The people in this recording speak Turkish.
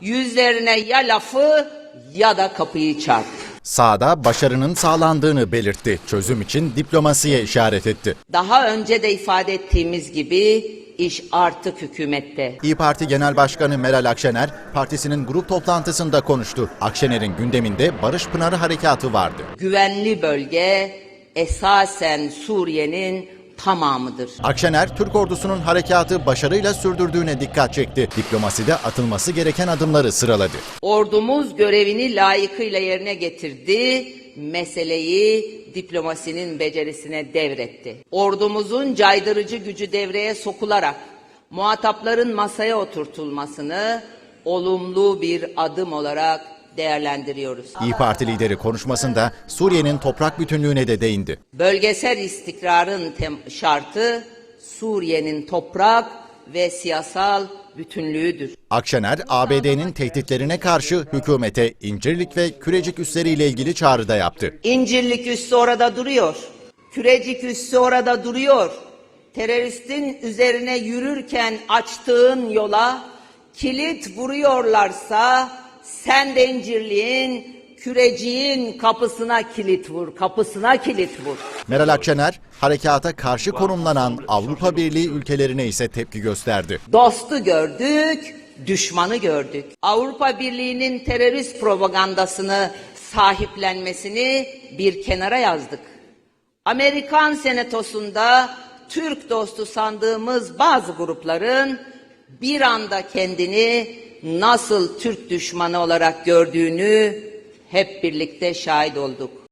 Yüzlerine ya lafı ya da kapıyı çarptı. Sağda başarının sağlandığını belirtti. Çözüm için diplomasiye işaret etti. Daha önce de ifade ettiğimiz gibi iş artık hükümette. İyi Parti Genel Başkanı Meral Akşener, partisinin grup toplantısında konuştu. Akşener'in gündeminde Barış Pınarı Harekatı vardı. Güvenli bölge esasen Suriye'nin tamamıdır. Akşener, Türk ordusunun harekatı başarıyla sürdürdüğüne dikkat çekti. Diplomaside atılması gereken adımları sıraladı. Ordumuz görevini layıkıyla yerine getirdi, meseleyi diplomasinin becerisine devretti. Ordumuzun caydırıcı gücü devreye sokularak muhatapların masaya oturtulmasını olumlu bir adım olarak değerlendiriyoruz. İyi Parti lideri konuşmasında Suriye'nin toprak bütünlüğüne de değindi. Bölgesel istikrarın şartı Suriye'nin toprak ve siyasal bütünlüğüdür. Akşener, ABD'nin tehditlerine karşı hükümete İncirlik ve Kürecik üsleriyle ilgili çağrıda yaptı. İncirlik üssü orada duruyor. Kürecik üssü orada duruyor. Teröristin üzerine yürürken açtığın yola kilit vuruyorlarsa sen de incirliğin, küreciğin kapısına kilit vur, kapısına kilit vur. Meral Akşener, harekata karşı konumlanan Avrupa Birliği ülkelerine ise tepki gösterdi. Dostu gördük, düşmanı gördük. Avrupa Birliği'nin terörist propagandasını sahiplenmesini bir kenara yazdık. Amerikan senatosunda Türk dostu sandığımız bazı grupların bir anda kendini nasıl Türk düşmanı olarak gördüğünü hep birlikte şahit olduk.